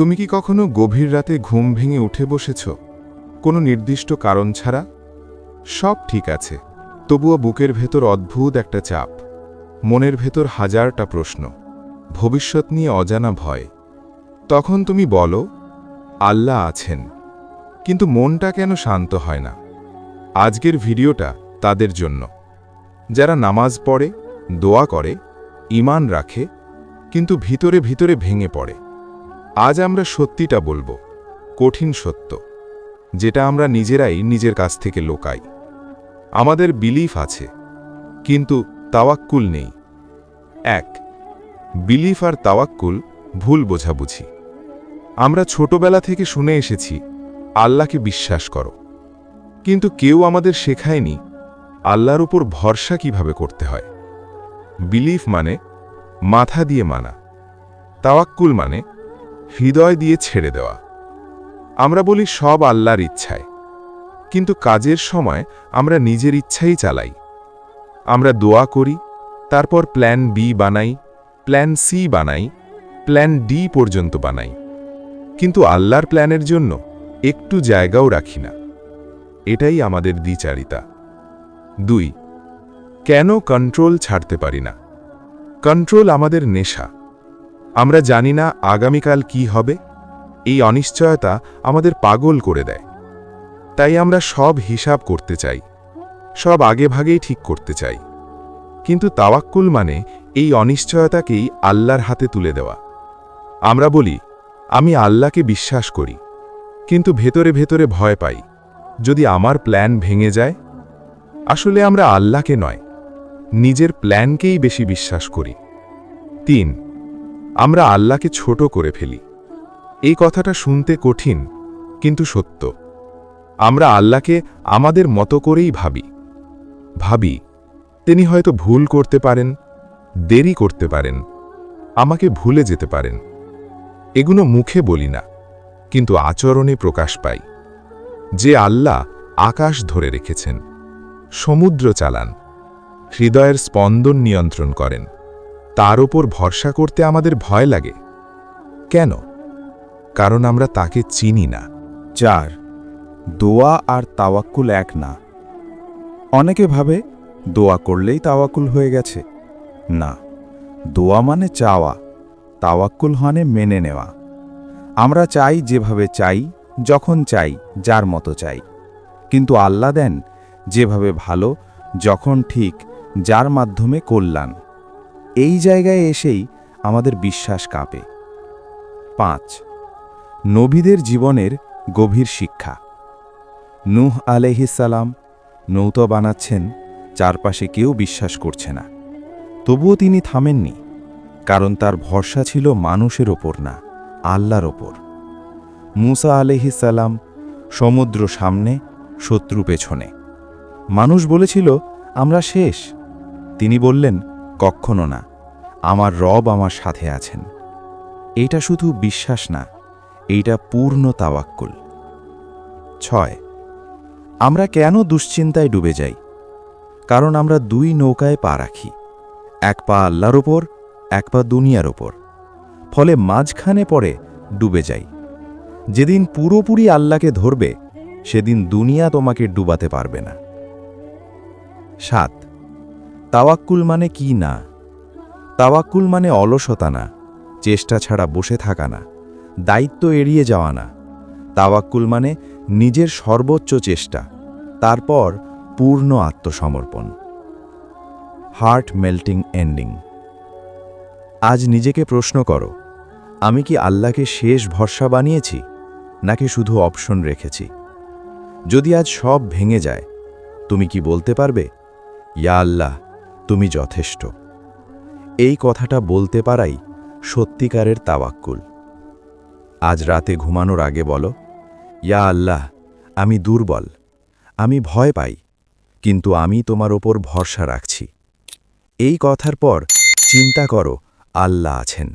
তুমি কি কখনো গভীর রাতে ঘুম ভেঙে উঠে বসেছ? কোনো নির্দিষ্ট কারণ ছাড়া? সব ঠিক আছে। তবুও বুকের ভেতর অদ্ভুত একটা চাপ। মনের ভেতর হাজারটা প্রশ্ন। ভবিষ্যৎ নিয়ে অজানা ভয়। তখন তুমি বলো, আল্লাহ আছেন। কিন্তু মনটা কেন শান্ত হয় না? আজকের ভিডিওটা তাদের জন্য। যারা নামাজ পড়ে, দোয়া করে ইমান রাখে, কিন্তু ভিতরে ভিতরে ভেঙে পড়ে। আজ আমরা সত্যিটা বলব, কঠিন সত্য, যেটা আমরা নিজেরাই নিজের কাছ থেকে লোকাই। আমাদের বিলিফ আছে, কিন্তু তাওয়াক্কুল নেই। এক বিলিফ আর তাওয়াক্কুল ভুল বোঝাবুঝি। আমরা ছোটবেলা থেকে শুনে এসেছি, আল্লাহকে বিশ্বাস করো। কিন্তু কেউ আমাদের শেখায়নি, আল্লাহর উপর ভরসা কীভাবে করতে হয়। বিলিফ মানে মাথা দিয়ে মানা, তাওয়াক্কুল মানে হৃদয় দিয়ে ছেড়ে দেওয়া। আমরা বলি সব আল্লাহর ইচ্ছায়। কিন্তু কাজের সময় আমরা নিজের ইচ্ছাই চালাই। আমরা দোয়া করি, তারপর প্ল্যান বি বানাই প্ল্যান সি বানাই প্ল্যান ডি পর্যন্ত বানাই। কিন্তু আল্লাহর প্ল্যানের জন্য একটু জায়গাও রাখি না। এটাই আমাদের দ্বিচারিতা। দুই, কেন কন্ট্রোল ছাড়তে পারি না? কন্ট্রোল আমাদের নেশা। আমরা জানি না আগামীকাল কি হবে। এই অনিশ্চয়তা আমাদের পাগল করে দেয়। তাই আমরা সব হিসাব করতে চাই। সব আগেভাগেই ঠিক করতে চাই। কিন্তু তাওয়াক্কুল মানে এই অনিশ্চয়তাকেই আল্লাহর হাতে তুলে দেওয়া। আমরা বলি, আমি আল্লাহকে বিশ্বাস করি, কিন্তু ভেতরে ভেতরে ভয় পাই। যদি আমার প্ল্যান ভেঙে যায়? আসলে আমরা আল্লাহকে নয়, নিজের প্ল্যানকেই বেশি বিশ্বাস করি। তিন আমরা আল্লাহকে ছোট করে ফেলি। এই কথাটা শুনতে কঠিন, কিন্তু সত্য। আমরা আল্লাহকে আমাদের মতো করেই ভাবি। ভাবি, তিনি হয়তো ভুল করতে পারেন, দেরি করতে পারেন, আমাকে ভুলে যেতে পারেন। এগুলো মুখে বলি না, কিন্তু আচরণে প্রকাশ পাই। যে আল্লাহ আকাশ ধরে রেখেছেন, সমুদ্র চালান, হৃদয়ের স্পন্দন নিয়ন্ত্রণ করেন। তার ওপর ভরসা করতে আমাদের ভয় লাগে। কেন? কারণ আমরা তাকে চিনি না চার দোয়া আর তাওয়াক্কুল এক না। অনেকে ভাবে, দোয়া করলেই তাওয়াক্কুল হয়ে গেছে। না, দোয়া মানে চাওয়া, তাওয়াক্কুল মানে মেনে নেওয়া। আমরা চাই যেভাবে চাই, যখন চাই, যার মতো চাই। কিন্তু আল্লাহ দেন, যেভাবে ভালো, যখন ঠিক, যার মাধ্যমে কল্যাণ। এই জায়গায় এসেই আমাদের বিশ্বাস কাঁপে। পাঁচ, নবীদের জীবনের গভীর শিক্ষা। নূহ আলহিসাল্লাম নৌত বানাচ্ছেন, চারপাশে কেউ বিশ্বাস করছে না। তবুও তিনি থামেননি, কারণ তার ভরসা ছিল মানুষের ওপর না, আল্লাহর ওপর। মুসা আলহিসাল্লাম সমুদ্র সামনে, শত্রু পেছনে। মানুষ বলেছিল, আমরা শেষ। তিনি বললেন, কখনো না। আমার রব আমার সাথে আছেন। এটা শুধু বিশ্বাস না, এইটা পূর্ণ তাওয়াক্কুল। ছয়, আমরা কেন দুশ্চিন্তায় ডুবে যাই? কারণ আমরা দুই নৌকায় পা রাখি, এক পা আল্লাহর ওপর এক পা দুনিয়ার ওপর ফলে মাঝখানে পড়ে ডুবে যাই। যেদিন পুরোপুরি আল্লাহকে ধরবে, সেদিন দুনিয়া তোমাকে ডুবাতে পারবে না। সাত, তাওয়াক্কুল মানে কি না? তাওয়াক্কুল মানে অলসতা না, চেষ্টা ছাড়া বসে থাকা না, দায়িত্ব এড়িয়ে যাওয়া না। তাওয়াক্কুল মানে নিজের সর্বোচ্চ চেষ্টা, তারপর পূর্ণ আত্মসমর্পণ। Heart melting ending. আজ নিজেকে প্রশ্ন করো, আমি কি আল্লাহকে শেষ ভরসা বানিয়েছি, নাকি শুধু অপশন রেখেছি? যদি আজ সব ভেঙে যায়, তুমি কি বলতে পারবে, ইয়া আল্লাহ, তুমি যথেষ্ট এই কথাটা বলতে পারাই সত্যিকারের তাওয়াক্কুল। আজ রাতে ঘুমানোর আগে বলো, ইয়া আল্লাহ, আমি দুর্বল, আমি ভয় পাই, কিন্তু আমি তোমার ওপর ভরসা রাখছি। এই কথার পর চিন্তা করো, আল্লাহ আছেন।